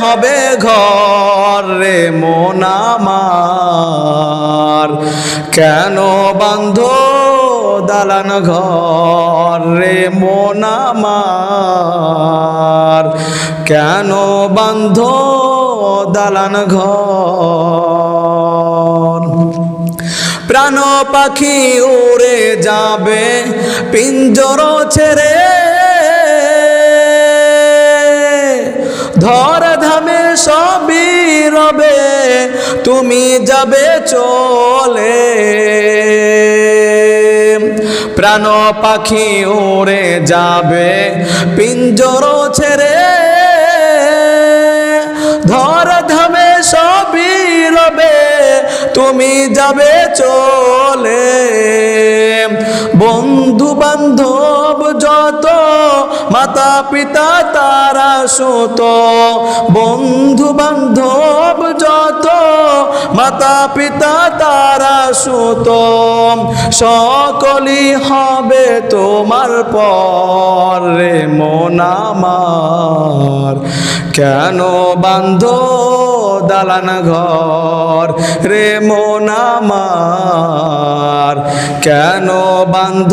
হবে ঘর রে মোনামার কেন বান্ধ দালান ঘর রে মোনামার কেন বান্ধ দালান ঘর? প্রাণ পাখি উড়ে যাবে, পিঞ্জর ছেড়ে ধর ধামে সবই রবে, তুমি যাবে চলে। প্রাণ পাখি উড়ে যাবে, পিঞ্জর ছেড়ে। ধর ধামে সবই রবে, তুমি যাবে চলে। বন্ধু মাতা পিতা তারা সুত। বন্ধু বান্ধব যত মাতা পিতা তারা সুত। সকলই হবে তোমার পর রে মোনামার কেন বান্ধ দালান ঘর রে মোনামার কেন বান্ধ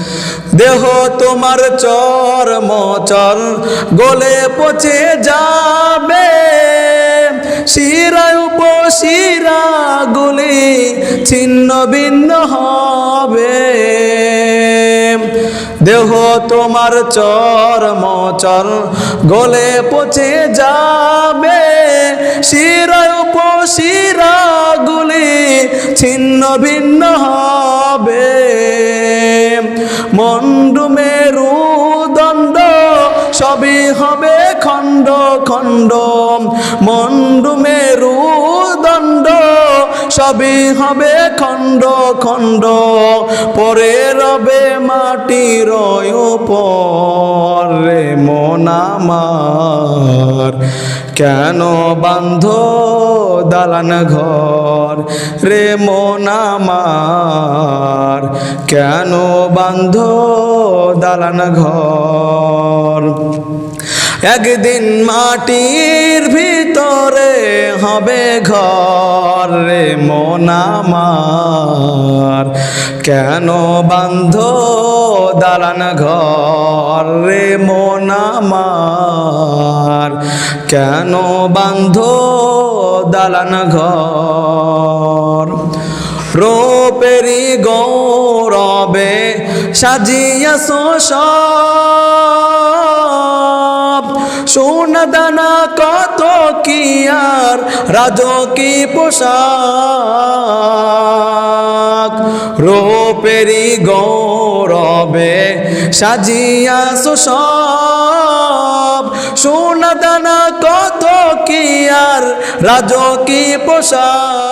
দেহ তোমার চর মচল গলে পচে যাবে। শিরায় উপশিরা গুলি ছিন্ন ভিন্ন হবে। দেহ তোমার চর মচল গলে পচে যাবে। শিরায় উপশিরা গুলি ছিন্ন ভিন্ন হবে। মন্ডু মেরু দণ্ড সবই হবে খণ্ড খণ্ড। মন্ডুমে সবই হবে খণ্ড খণ্ড, পরে রবে মাটির পরে মনামার কেন বান্ধ দালান ঘর? রে মোনামার কেন বান্ধ দালান ঘর? একদিন মাটির ভিতরে হবে ঘর রে মোনামার কেন বান্ধ দালান ঘর রে মোনামার কেন বান্ধ দালান ঘর? রূপেরি গৌরবে সাজিয়া সব। দানা কত কি আর রাজকি পোশাক? রূপেরি গৌরবে সাজিয়া সুস সোনা দানা কত কি আর রাজকি পোশাক?